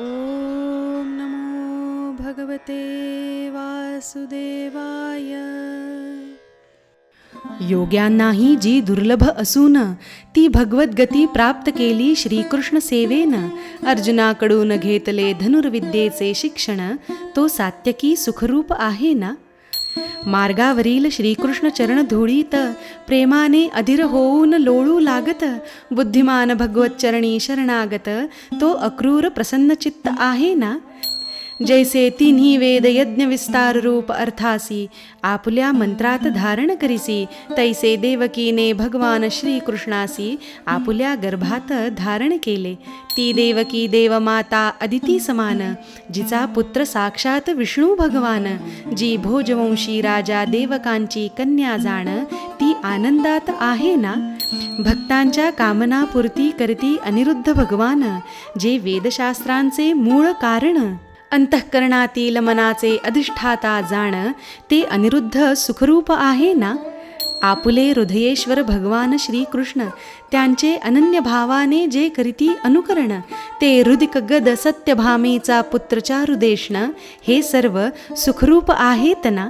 ॐ नमो भगवते वासुदेवाय. योग्यांनाही जी दुर्लभ असून ती भगवत गती प्राप्त केली श्रीकृष्ण सेवेन. अर्जुनाकडून घेतले धनुर्विद्येचे शिक्षण तो सात्यकी सुखरूप आहे ना? मार्गावरील श्रीकृष्ण चरण धुळीत प्रेमाने अधीर होऊन लोळू लागत. बुद्धिमान भगवत चरणी शरणागत तो अक्रूर प्रसन्नचित्त आहे ना? जैसे तिन्ही वेद यज्ञ विस्तार रूप अर्थासी। आपल्या मंत्रात धारण करीसी। तैसे देवकीने भगवान श्रीकृष्णासी। आपल्या गर्भात धारण केले। ती देवकी देवमाता अदिती समान। जिचा पुत्र साक्षात विष्णू भगवान। जी भोजवंशी राजा देवकांची कन्या जाण। ती आनंदात आहे ना? भक्तांच्या कामनापूर्ती करती अनिरुद्ध भगवान। जे वेदशास्त्रांचे मूळ कारण। अंतःकरणातील मनाचे अधिष्ठाता जाण ते अनिरुद्ध सुखरूप आहे ना आपुले हृदयेश्वर भगवान श्रीकृष्ण त्यांचे अनन्य भावाने जे करीती अनुकरण ते हृदिक गद सत्यभामेचा पुत्रचा चारुदेशन हे सर्व सुखरूप आहेत ना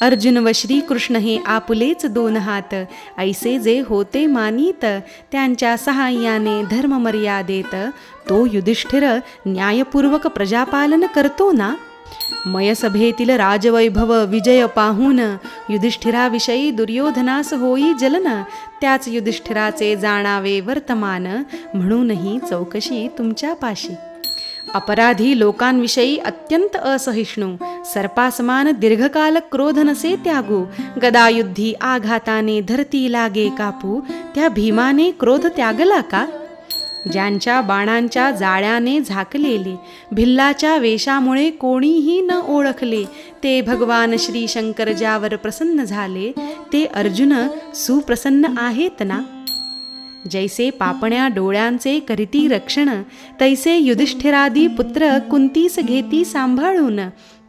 अर्जुन व श्रीकृष्ण हे आपुलेच दोन हात. ऐसे जे होते मानीत त्यांच्या सहाय्याने धर्ममर्यादेत तो युधिष्ठिर न्यायपूर्वक प्रजापालन करतो ना? मयसभेतील राजवैभव विजय पाहून युधिष्ठिराविषयी दुर्योधनास होई जलन. त्याच युधिष्ठिराचे जाणावे वर्तमान. म्हणूनही चौकशी तुमच्या पाशी. अपराधी लोकांविषयी अत्यंत असहिष्णू सर्पासमान दीर्घकाल क्रोध नसे त्यागू गदायुद्धी आघाताने धरती लागे कापू त्या भीमाने क्रोध त्यागला का? ज्यांच्या बाणांच्या जाळ्याने झाकलेले भिल्लाच्या वेशामुळे कोणीही न ओळखले ते भगवान श्री शंकर ज्यावर प्रसन्न झाले ते अर्जुन सुप्रसन्न आहेत ना? जैसे पापण्या डोळ्यांचे करीती रक्षण तैसे युधिष्ठिरादी पुत्र कुंतीस घेती सांभाळून.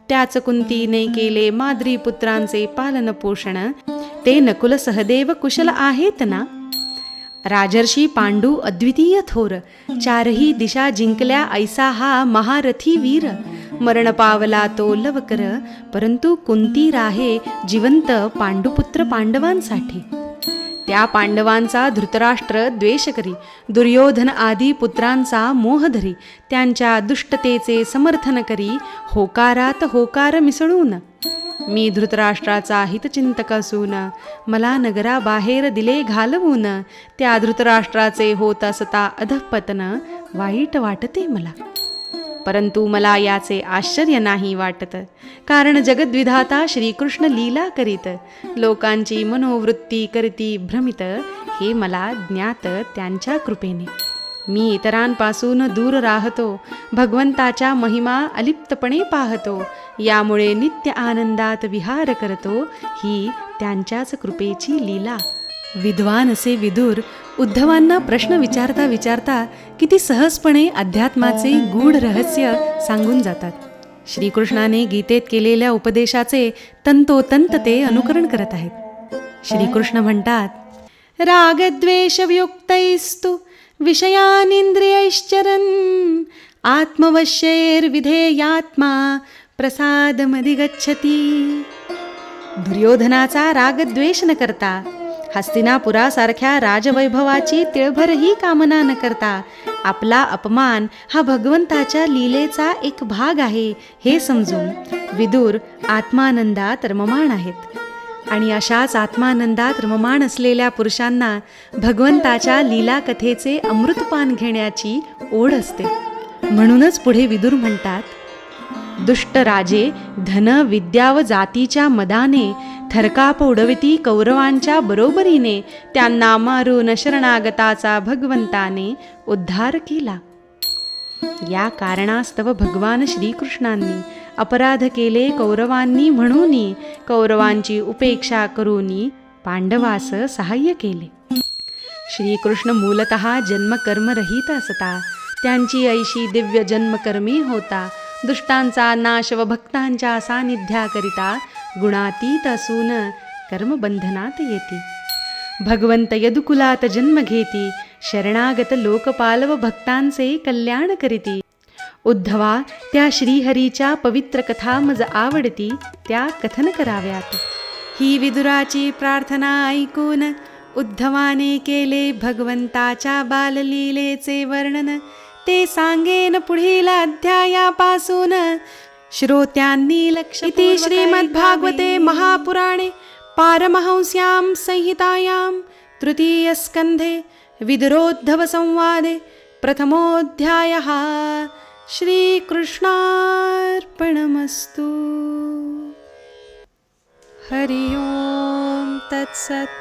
त्याच कुंतीने केले माद्री पुत्रांचे पालन पोषण. ते नकुल सहदेव कुशल आहेत ना? राजर्षी पांडू अद्वितीय थोर. चारही दिशा जिंकल्या ऐसा हा महारथी वीर. मरण पावला तो लवकर परंतु कुंती राहे जिवंत पांडुपुत्र पांडवांसाठी. त्या पांडवांचा धृतराष्ट्र द्वेष करी दुर्योधन आदी पुत्रांचा मोह धरी त्यांच्या दुष्टतेचे समर्थन करी होकारात होकार मिसळून. मी धृतराष्ट्राचा हितचिंतक असून मला नगराबाहेर दिले घालवून त्या धृतराष्ट्राचे होत असता अधपतन वाईट वाटते मला. परंतु मला याचे आश्चर्य नाही वाटत. कारण जगद्विधाता श्रीकृष्ण लीला करीत लोकांची मनोवृत्ती करती भ्रमित हे मला ज्ञात त्यांच्या कृपेने. मी इतरांपासून दूर राहतो भगवंताच्या महिमा अलिप्तपणे पाहतो यामुळे नित्य आनंदात विहार करतो ही त्यांच्याच कृपेची लीला. विद्वान असे विदूर उद्धवांना प्रश्न विचारता विचारता किती सहजपणे अध्यात्माचे गूढ रहस्य सांगून जातात. श्रीकृष्णाने गीतेत केलेल्या उपदेशाचे तंतोतंत ते अनुकरण करत आहेत. श्रीकृष्ण म्हणतात रागद्वेषयुक्तैस्तु विषयानिंद्रियैश्चरन् आत्मवश्यैर्विधेयात्मा प्रसादमधिगच्छती। दुर्योधनाचा रागद्वेष न करता हस्तिनापुरासारख्या राजवैभवाची तिळभरही कामना न करता आपला अपमान हा भगवंताच्या लीलेचा एक भाग आहे हे समजून विदूर आत्मानंदात रममाण आहेत. आणि अशाच आत्मानंदात रममाण असलेल्या पुरुषांना भगवंताच्या लीला कथेचे अमृतपान घेण्याची ओढ असते. म्हणूनच पुढे विदूर म्हणतात दुष्ट राजे धन विद्या व जातीच्या मदाने थरकाप उडविती कौरवांच्या बरोबरीने त्यांना मारून शरणागताचा भगवंताने उद्धार केला. या कारणास्तव भगवान श्रीकृष्णांनी अपराध केले कौरवांनी म्हणून कौरवांची उपेक्षा करूनी पांडवास सहाय्य केले. श्रीकृष्ण मूलत जन्मकर्मरहित असता. त्यांची ऐशी दिव्य जन्मकर्मी होता. दुष्टांचा नाश व भक्तांच्या सानिध्याकरिता गुणातीत असून कर्मबंधनात येते. भगवंत यदुकुलात जन्म घेती शरणागत लोकपाल व भक्तांचे कल्याण करीती. उद्धवा त्या श्रीहरीच्या पवित्र कथा मज आवडती त्या कथन कराव्यात. ही विदुराची प्रार्थना ऐकून उद्धवाने केले भगवंताच्या बाललीलेचे वर्णन. ते सांगेन पुढील अध्यायापासून श्रोत्यांनी लक्ष इति श्रीमद्भागवते महापुराणे पारमहंस्यां संहितायां तृतीयस्कन्धे विदुरोद्धवसंवादे प्रथमोऽध्यायः श्रीकृष्णार्पणमस्तु। हरि ओं तत्सत्